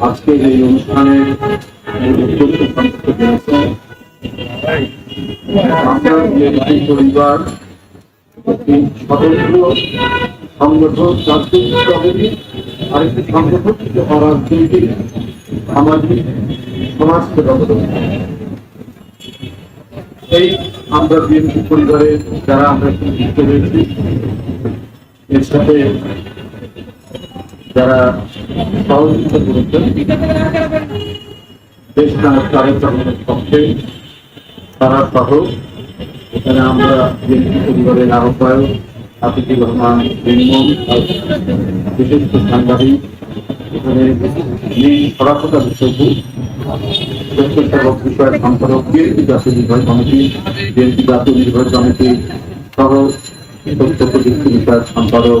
আজকের এই বিএনপি পরিবার আরেকটি সংগঠন এই আমরা বিএনপি পরিবারের যারা আমরা যুক্ত রয়েছি এর সাথে যারা সহযোগিতা করেছেন, দেশ নায়ক তারেক পক্ষে তারা সহ, এখানে আমরা বিএনপি পরিবারের আহ্বায়ক আতিকুর রহমান নির্মম বিশিষ্ট সাংবাদিক, এখানে নেই সরাসরি বিষয়টি সম্পাদক, বিএনপি জাতীয় নির্বাহী কমিটি, বিএনপি জাতীয় নির্বাহী কমিটি সহ তথ্য প্রযুক্তি বিষয়ক সম্পাদক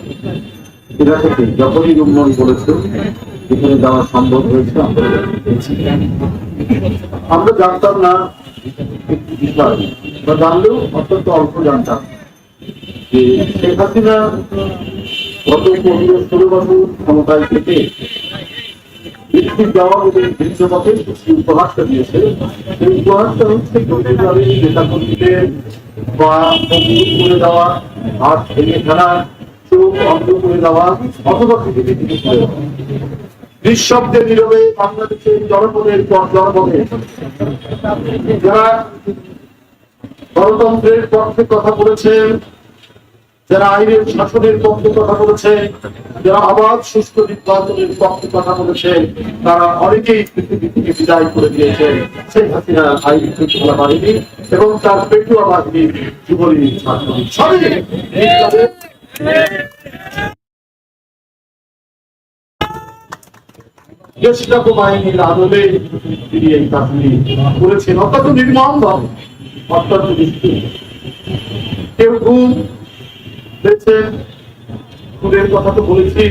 এলাকাতে যখনই রুমন বলেছে এখানে যাওয়া সম্ভব হয়েছে, আমরা আমরা জানতাম না একটি বিষয়, বা জানলেও অত্যন্ত অল্প জানতাম, যে শেখ হাসিনা গত পনেরো ষোলো বছর ক্ষমতায় থেকে বৃষ্টির দেওয়া এবং ভিন্ন মতে উপহারটা দিয়েছে। সেই উপহারটা হচ্ছে কর্মীদের নেতা কর্মীদের বা দেওয়া, হাত ভেঙে ফেলা নিঃশব্দে নীরবে বাংলাদেশের জনপদের পর জনপদে যারা গণতন্ত্রের পক্ষে কথা বলেছেন, যারা আইনের শাসনের পক্ষে কথা বলেছে যারা আবাদ সুস্থ নির্বাচনের পক্ষে কথা বলেছে তারা অনেকেই পৃথিবী থেকে বিদায় করে দিয়েছেন। শেখ হাসিনা বাহিনী এবং তার পেটুয়া বাহিনীর যুবলীগ ছাত্রলীগ। সবই আদলে তিনি এই কাজটি করেছেন অত্যন্ত নির্মম ভাবে অত্যন্ত কেউ ঘুম দেখছেন কথা তো বলেছি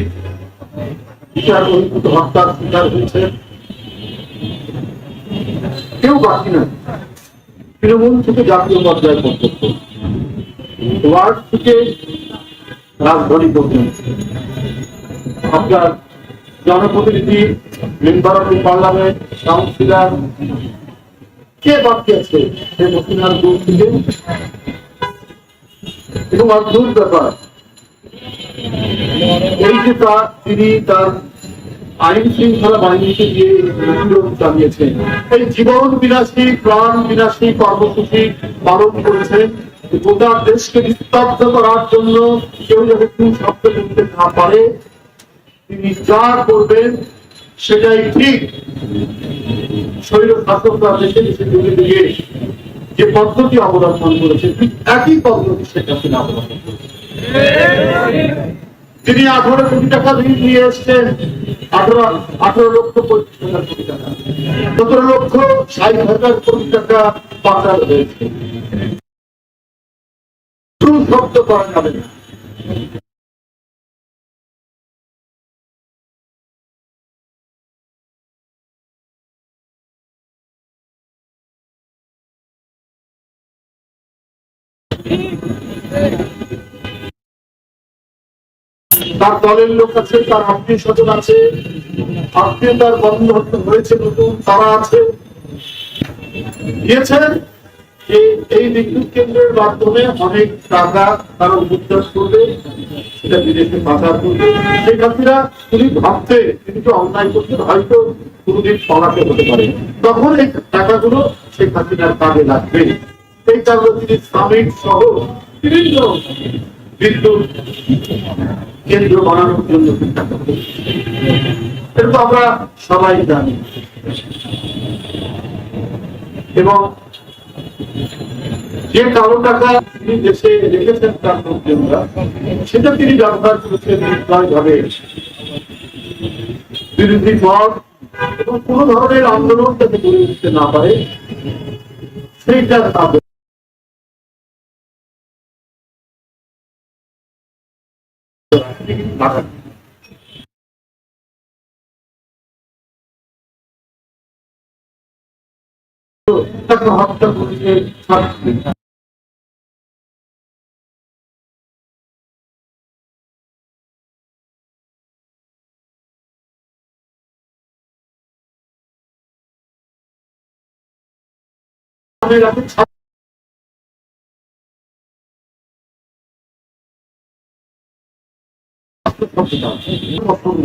বিচার হত্যার শিকার হয়েছে কেউ বাকি না তৃণমূল থেকে জাতীয় পর্যায়ে পর্যন্ত ওয়ার্ড থেকে রাজধানী পর্যন্ত আপনার জনপ্রতিনিধি মেম্বার অফ পার্লামেন্ট কাউন্সিলর, কে বাকি আছে সে মসিনার দূর থেকে? এবং অদ্ভুত ব্যাপার, এই যে তার তিনি তার আইন শৃঙ্খলা বাহিনীকে বিরোধ চালিয়েছেন। এই জীবন বিনাশী, প্রাণ বিনাশী কর্মসূচি পালন করেছেন। গোটা দেশকে নিস্তব্ধ করার জন্য কেউ যাতে কোন শব্দ করতে না পারে, তিনি যা করবেন সেটাই ঠিক। শরীর শাসকরা দেশে দেশে যুগে যে পদ্ধতি অবলম্বন করেছে একই পদ্ধতি শেখ হাসিনা অবলম্বন তিনি আঠারো কোটি টাকা ঋণ নিয়ে এসছেন, আঠারো আঠারো লক্ষ পঁচিশ হাজার কোটি টাকা। সতেরো লক্ষ ষাট হাজার কোটি টাকা পাচার হয়েছে। শব্দ করা যাবে না। তার দলের লোক আছে, তার আত্মীয় স্বজন আছে, আত্মীয়তার বন্ধ হয়েছে নতুন, তারা আছে। দিয়েছেন এই এই বিদ্যুৎ কেন্দ্রের মাধ্যমে অনেক টাকা তারা উদ্ধার করবে সেটা বিদেশে পাচার করবে। সেই খাতিরা তিনি ভাবতে তিনি তো অন্যায় করতেন হয়তো কোনোদিন পলাতে হতে পারে। তখন এই টাকাগুলো সেই খাতিরার কাজে লাগবে। এই কারণে তিনি সামিট সহ বিভিন্ন বিদ্যুৎ কেন্দ্র বানানোর জন্য চিন্তা করবে এটা আমরা সবাই জানি। এবং যে কারও টাকা তিনি দেশে রেখেছেন তার লোকজনরা সেটা তিনি ব্যবহার করেছেন নির্দয় ভাবে বিরোধী মত এবং কোন ধরনের আন্দোলন যাতে গড়ে উঠতে না পারে সেইটা তাদের মাথা তাকে হত্যা করিয়ে ছাড়তে আমাদের এখন ছাত্র- পছন্দ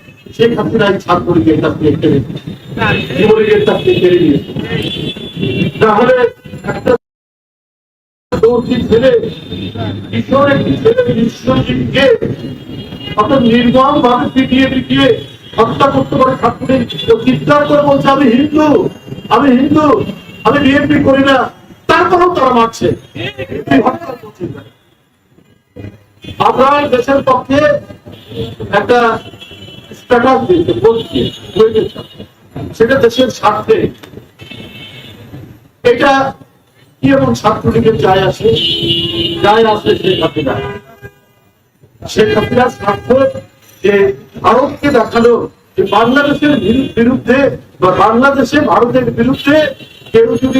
শেখ হাসিনা এই কেড়ে নিয়েছে। তাহলে একটা আমি হিন্দু আমি হিন্দু, আমি বিএনপি করি না তারপরেও তারা মারছে। আমরা দেশের পক্ষে একটা স্ট্যাটাস দিয়েছে বলছে সেটা দেশের স্বার্থে। এটা কি এমন ছাত্রলীগের যায় আসে? যায় আসে শেখ হাসিনা শেখ হাসিনার স্বার্থ যে ভারতকে দেখাল, যে বাংলাদেশের বিরুদ্ধে বা বাংলাদেশে ভারতের বিরুদ্ধে কেউ যদি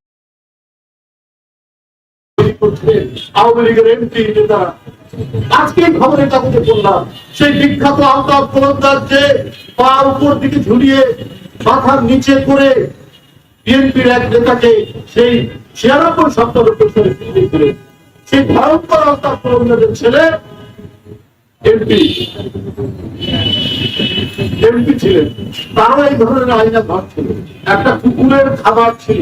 আওয়ামী লীগের এমপি আজকে কাগজে পড়লাম সেই বিখ্যাত আলতাফ যে পা উপর দিকে ঝুলিয়ে মাথার নিচে করে বিএনপির এক নেতাকে সেই ছিয়ানব্বই করে সেই ভয়ঙ্কর আলতাফ ছেলে এমপি। এমপি ছিলেন। তারও এই ধরনের আইনা ঘর ছিল একটা কুকুরের খাবার ছিল।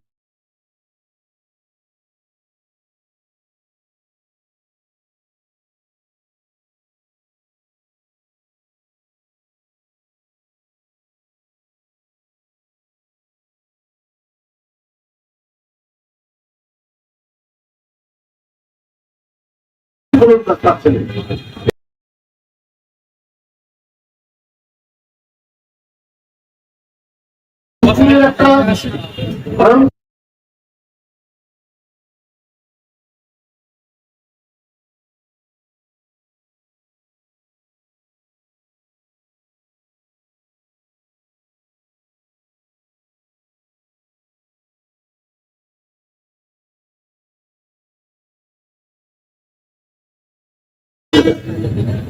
গোলন্দাজ তার ছেলে। একটা ভয়ঙ্কর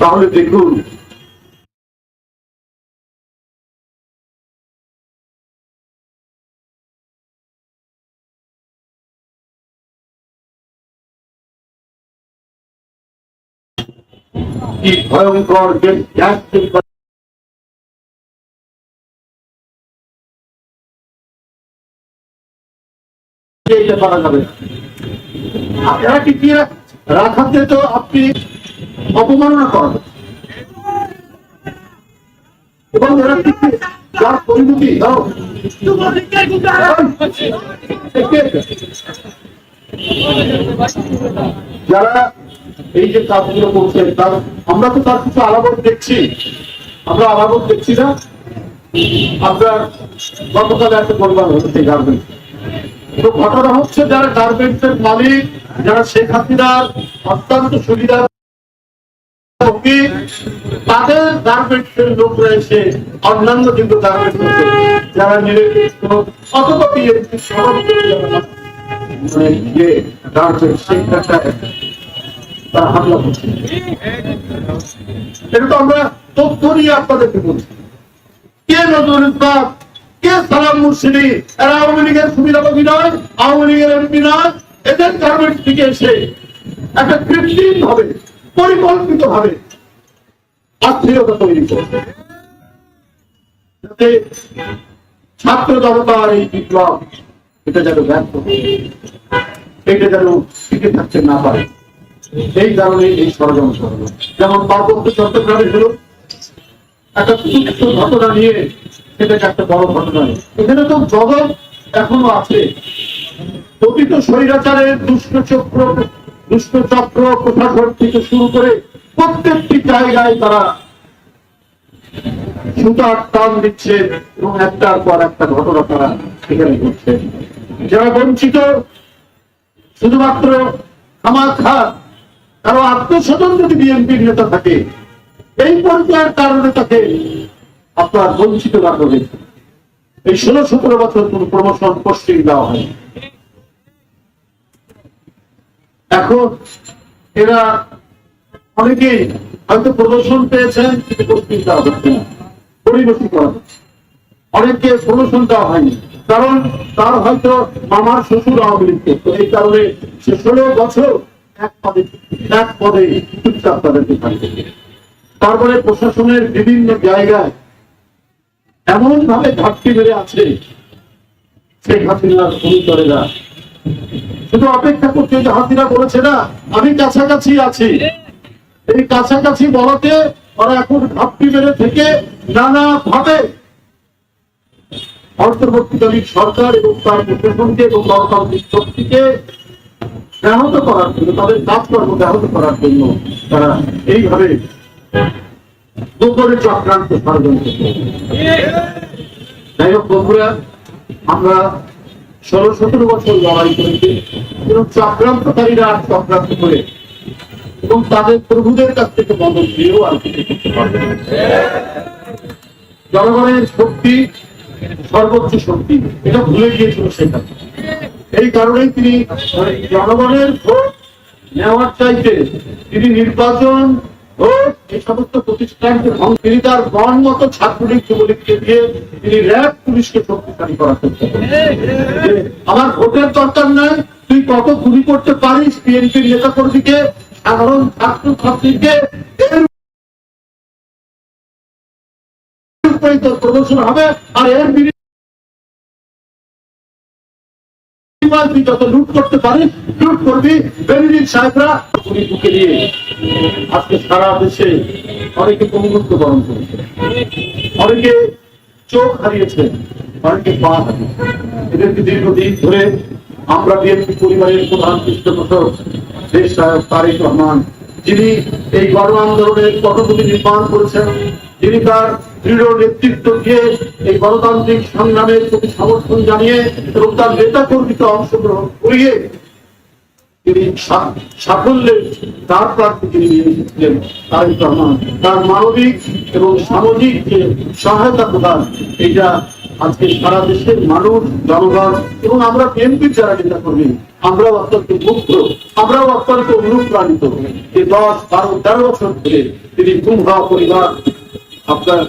তাহলে দেখুন কি ভয়ঙ্কর যে গ্যাস তৈরি করা রাখাতে তো আপনি অপমাননা করেন? এবং এরা যার পরিণতি? যারা এই যে কাজগুলো করছেন তার আমরা তো তার কিছু আলামত দেখছি। আমরা আলামত দেখছি না। আপনার গতকাল একটা পরিবার হচ্ছে গার্মেন্টস তো ঘটনা হচ্ছে যারা গার্মেন্টস এর মালিক, যারা শেখ হাসিনার অত্যন্ত সুবিধা তাদের গার্মেন্টস এর লোকরা এসে অন্যান্য কিন্তু গার্মেন্টস যারা অথবা সভাপতি মানে ইয়ে সেক্টরটা তারা হামলা করছে এটা তো আমরা তথ্য নিয়ে আপনাদেরকে বলছি। কে নজরুল ইসলাম, কে সালাম মুর্শিদি? এরা আওয়ামী লীগের সুবিধাভোগী নয়, আওয়ামী লীগের এমপি নয়, এদের গার্মেন্টস থেকে এসে একটা কৃত্রিম ভাবে পরিকল্পিত ভাবে অস্থিরতা তৈরি যাতে ছাত্র জনতার এই বিপ্লব, এটা যেন ব্যর্থ এটা যেন টিকে থাকতে না পারে। এই কারণে এই ষড়যন্ত্র হলো। যেমন পার্বত্য চট্টগ্রামে হলো, একটা তুচ্ছ ঘটনা নিয়ে সেটাকে একটা বড় ঘটনা এখানে তো জগৎ এখনও আছে। প্রকৃত স্বৈরাচারের দুষ্ট চক্র দুষ্ট চক্র প্রশাসন থেকে শুরু করে প্রত্যেকটি জায়গায় তারা সুতার টান দিচ্ছে এবং একটার পর একটা ঘটনা তারা সেখানে ঘটছে। যারা বঞ্চিত, শুধুমাত্র আমার খা কারও আত্মস্বজন যদি বিএনপির নেতা থাকে, এই পর্যায়ের কারণে তাকে আপনার বঞ্চিত রাখা হয়েছে এই ষোলো সতেরো বছর কোন প্রমোশন পোস্টিং দেওয়া হয় এখন এরা অনেকেই হয়তো প্রদর্শন পেয়েছেন, কিন্তু পোস্টিং দেওয়া হচ্ছে না পরিবেশি করা অনেককে প্রমোশন দেওয়া হয়নি, কারণ তার হয়তো মামার শ্বশুর আওয়ামী লীগ করতো। এই কারণে সে ষোলো বছর এক পদে চুপচাপ তাদেরকে থাকবে তারপরে প্রশাসনের বিভিন্ন জায়গায় এমন ভাবে ঘাটতি বেড়ে আছে শেখ হাসিনার অনুচরেরা। শুধু অপেক্ষা করছে যে হাসিনা বলেছে না, আমি কাছাকাছি আছি। এই কাছাকাছি বলাতে ওরা এখন ঘাটতি বেড়ে থেকে নানা ভাবে অন্তর্বর্তীকালীন সরকার এবং তার প্রশাসনকে এবং গণতান্ত্রিক শক্তিকে ব্যাহত করার জন্য, তাদের কাজকর্ম ব্যাহত করার জন্য তারা এইভাবে গোপনে চক্রান্ত ষড়যন্ত্র। যাই হোক বন্ধুরা, আমরা ষোলো, সতেরো বছর লড়াই করেছি এবং চক্রান্তকারীরা আর চক্রান্ত করে এবং তাদের প্রভুদের কাছ থেকে মদত দিয়েও আর জনগণের শক্তি, সর্বোচ্চ শক্তি, এটা ভুলে গিয়েছিল সেখানে এই কারণেই তিনি জনগণের ভোট নেওয়ার চাইতে তিনি নির্বাচন এই সমস্ত প্রতিষ্ঠানকে তিনি তার মন মতো ছাত্রলীগ যুবলীগকে দিয়ে তিনি র্যাব পুলিশকে শক্তিশালী আমার ভোটের দরকার নাই, তুই কত গুলি করতে পারিস বিএনপির নেতা কর্মীকে, সাধারণ ছাত্র ছাত্রীকে প্রদর্শন হবে আর এর বিনিময়ে তুই যত লুট করতে পারিস লুট করবি। বেনিদিন সাহেবরা। গুলি বুকে দিয়ে আজকে সারা দেশে অনেকে পঙ্গুত্ব বরণ করেছে। অনেকে চোখ হারিয়েছে, অনেকে পা হারিয়েছে। এদেরকে দীর্ঘদিন ধরে আমরা বিএনপি পরিবারের প্রধান পৃষ্ঠপোষক দেশ সাহেব তারেক রহমান, যিনি এই গণ আন্দোলনের পটভূমি নির্মাণ করেছেন, যিনি তার দৃঢ় নেতৃত্ব দিয়ে এই গণতান্ত্রিক সংগ্রামের প্রতি সমর্থন জানিয়ে এবং তার নেতা কর্মীকে অংশগ্রহণ করিয়ে তিনি সাফল্যের তার প্রার্থী তিনি নিয়ে এসেছিলেন তারেক রহমান তার মানবিক এবং সামাজিক যে সহায়তা প্রদান এটা আজকে সারা দেশের মানুষ, জনগণ এবং আমরা বিএনপির যারা নেতা কর্মী আমরাও অত্যন্ত মুগ্ধ, আমরাও অত্যন্ত অনুপ্রাণিত যে দশ, বারো, তেরো বছর ধরে তিনি গুম হওয়া পরিবার আপনার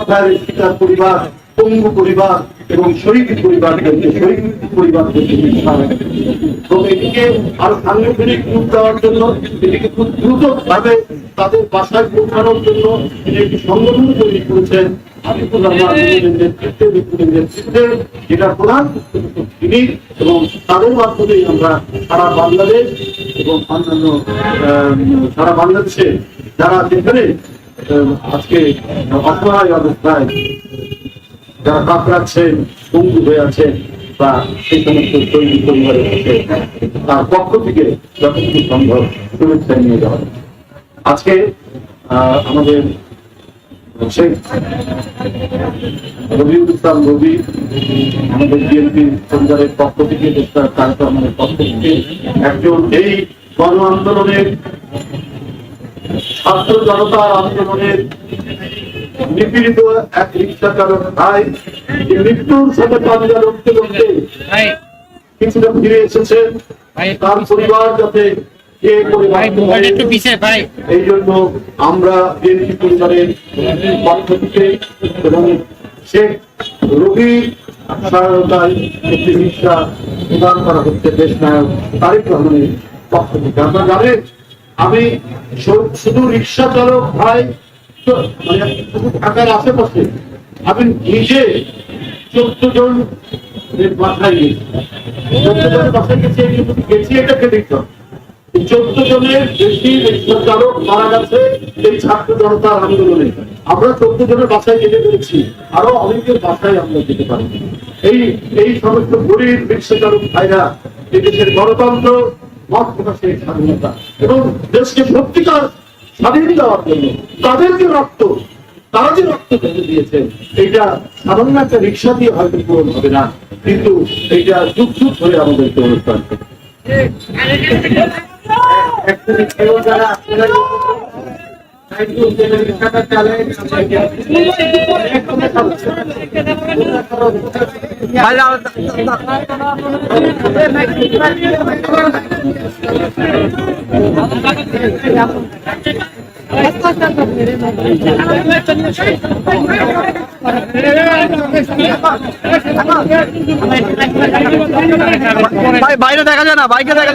ফায়ারের শিকার পরিবার পঙ্গু পরিবার এবং শহীদ পরিবারকে শহীদ চিকিৎসা এবং এটিকে আরও সাংগঠনিক রূপ দেওয়ার জন্য এটিকে খুব দ্রুত ভাবে তাদের বাসায় পৌঁছানোর জন্য তিনি একটি সংগঠন তৈরি করেছেন। যারা যেখানে আজকে অসহায় অবস্থায় যারা হয়ে বা সেই সমস্ত তৈরি পরিবারের কাছে তার পক্ষ থেকে সম্ভব শুভেচ্ছা নিয়ে যাওয়া আজকে আমাদের রবিউল ইসলাম রবি আমাদের বিএনপি পরিবারের পক্ষ থেকে কার্যক্রমের পক্ষ থেকে একজন এই গণ আন্দোলনের ছাত্র জনতার আন্দোলনের নিপীড়িত এক রিক্সা চালক ভাই মৃত্যুর সাথে পাঞ্জা লড়তে লড়তে কিছুটা ফিরে এসেছেন তার পরিবার যাতে এই জন্য আমরা বিএনপি পরিবারের পক্ষ থেকে এবং শেখ রবি সহায়তায় একটি রিক্সা প্রদান করা হচ্ছে দেশ নায়ক তারেক রহমানের পক্ষ থেকে। আপনারা জানেন আমি শুধু রিক্সা চালক, ভাই মানে ঢাকার আশেপাশে আমি নিজে চোদ্দ জন চোদ্দ জনের বেশি রিক্সা চালক মারা গেছে, এই ছাত্র আমরা চোদ্দ জনের বাসায় যেতে পেরেছি, আরও অনেকের বাসায় আমরা যেতে পারি এই এই সমস্ত গরিব রিক্সা চালক ভাইরা, এদেশের গণতন্ত্র মত প্রকাশের স্বাধীনতা এবং দেশকে সত্যিকার স্বাধীন দেওয়ার জন্য তাদের যে রক্ত তারা যে রক্ত ঢেলে দিয়েছেন এইটা সাধারণ একটা রিক্সা দিয়ে হয়তো পূরণ হবে না কিন্তু এইটা যুগ যুগ ধরে আমাদেরকে অনুষ্ঠান আপনারা ভাই বাইরে দেখা যায় না বাইকে দেখা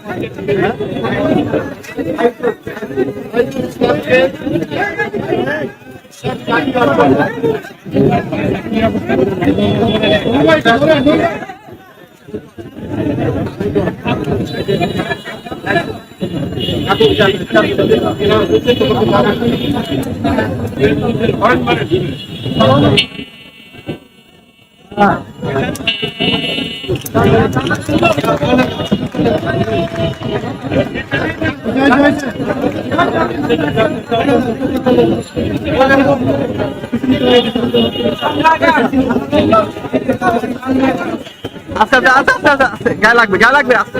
আস্তে আস্তে আস্তে আস্তে আস্তে আস্তে গায়ে লাগবে গায়ে লাগবে আস্তে।